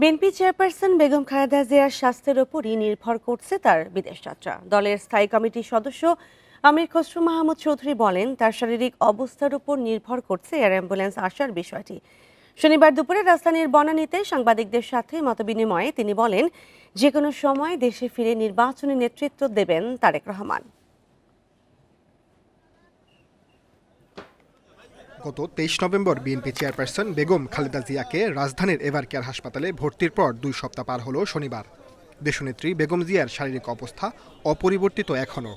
BNP chairperson Begum Khaleda জিয়ার স্বাস্থ্যের ওপরই নির্ভর করছে তার বিদেশ যাত্রা। দলের স্থায়ী কমিটির সদস্য আমির খসরু মাহমুদ চৌধুরী বলেন, তার শারীরিক অবস্থার উপর নির্ভর করছে এয়ার অ্যাম্বুলেন্স আসার বিষয়টি। শনিবার দুপুরে রাজধানীর বনানীতে সাংবাদিকদের সাথে মতবিনিময়ে তিনি বলেন যে কোনো সময় দেশে ফিরে নির্বাচনী নেতৃত্ব দেবেন তারেক রহমান। গত তেইশ November BNP chairperson Begum Khaleda জিয়াকে রাজধানীর এভার কেয়ার হাসপাতালে ভর্তির পর দুই সপ্তাহ পার হলো শনিবার। দেশনেত্রী বেগম জিয়ার শারীরিক অবস্থা অপরিবর্তিত এখনও।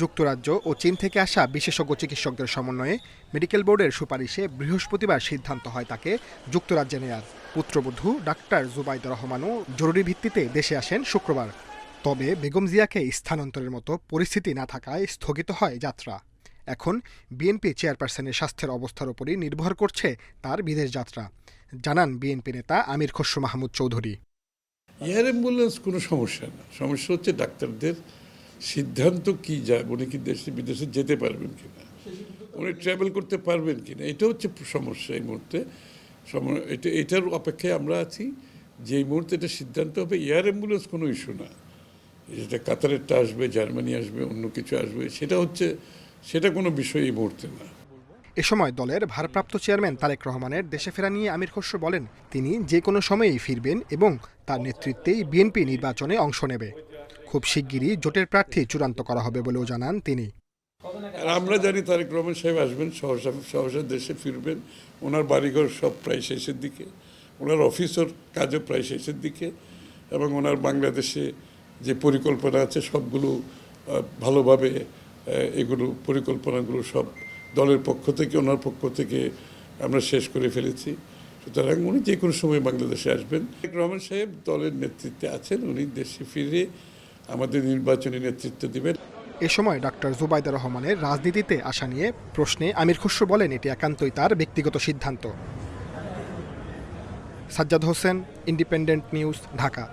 যুক্তরাজ্য ও চীন থেকে আসা বিশেষজ্ঞ চিকিৎসকদের সমন্বয়ে মেডিকেল বোর্ডের সুপারিশে বৃহস্পতিবার সিদ্ধান্ত হয় তাকে যুক্তরাজ্যে নেয়ার। পুত্রবধূ ডাক্তার জুবাইদ রহমানও জরুরি ভিত্তিতে দেশে আসেন শুক্রবার। তবে বেগম জিয়াকে স্থানান্তরের মতো পরিস্থিতি না থাকায় স্থগিত হয় যাত্রা। এখন বিএনপি চেয়ারপারসনের স্বাস্থ্যের অবস্থার উপরই নির্ভর করছে তার বিদেশ যাত্রা। জানান বিএনপি নেতা আমির খসরু মাহমুদ চৌধুরী। এয়ার অ্যাম্বুলেন্স কোনো সমস্যা না। সমস্যা হচ্ছে ডাক্তারদের সিদ্ধান্ত কি যায় উনি কি দেশে, বিদেশে যেতে পারবেন কিনা? উনি ট্রাভেল করতে পারবেন কিনা? এটা হচ্ছে সমস্যা এই মুহূর্তে। এটা, এটার অপেক্ষায় আমরা আছি। যে এই মুহূর্তে এটা সিদ্ধান্ত হবে, এয়ার অ্যাম্বুলেন্স কোনো ইস্যু না। যেটা কাতারেরটা আসবে, জার্মানি আসবে, অন্য কিছু আসবে, সেটা হচ্ছে সেটা কোনো বিষয় এই মুহূর্তে না। এ সময় দলের ভারপ্রাপ্ত চেয়ারম্যান তারেক রহমানের দেশে ফেরা নিয়ে আমির খসরু বলেন তিনি যে কোনো সময়েই ফিরবেন এবং তার নেতৃত্বেই বিএনপি নির্বাচনে অংশ নেবে। খুব শিগগিরই জোটের প্রার্থী চূড়ান্ত করা হবে বলেও জানান তিনি। আমরা জানি তারেক রহমান সাহেব আসবেন সহসা সহসা দেশে ফিরবেন। ওনার বাড়িঘর সব প্রায় শেষের দিকে। ওনার অফিসের কাজও প্রায় শেষের দিকে এবং ওনার বাংলাদেশে যে পরিকল্পনা আছে সবগুলো ভালোভাবে এগুলো পরিকল্পনাগুলো সব দলের পক্ষ থেকে, ওনার পক্ষ থেকে আমরা শেষ করে ফেলেছি। সুতরাং উনি যে কোনো সময় বাংলাদেশে আসবেন। রহমান সাহেব দলের নেতৃত্বে আছেন, উনি দেশে ফিরে আমাদের নির্বাচনী নেতৃত্ব দিবেন। এ সময় ডাক্তার জুবাইদা রহমানের রাজনীতিতে আসা নিয়ে প্রশ্নে আমির খসরু বলেন, এটি একান্তই তার ব্যক্তিগত সিদ্ধান্ত। Sajjad Hossain, independent news, Dhaka.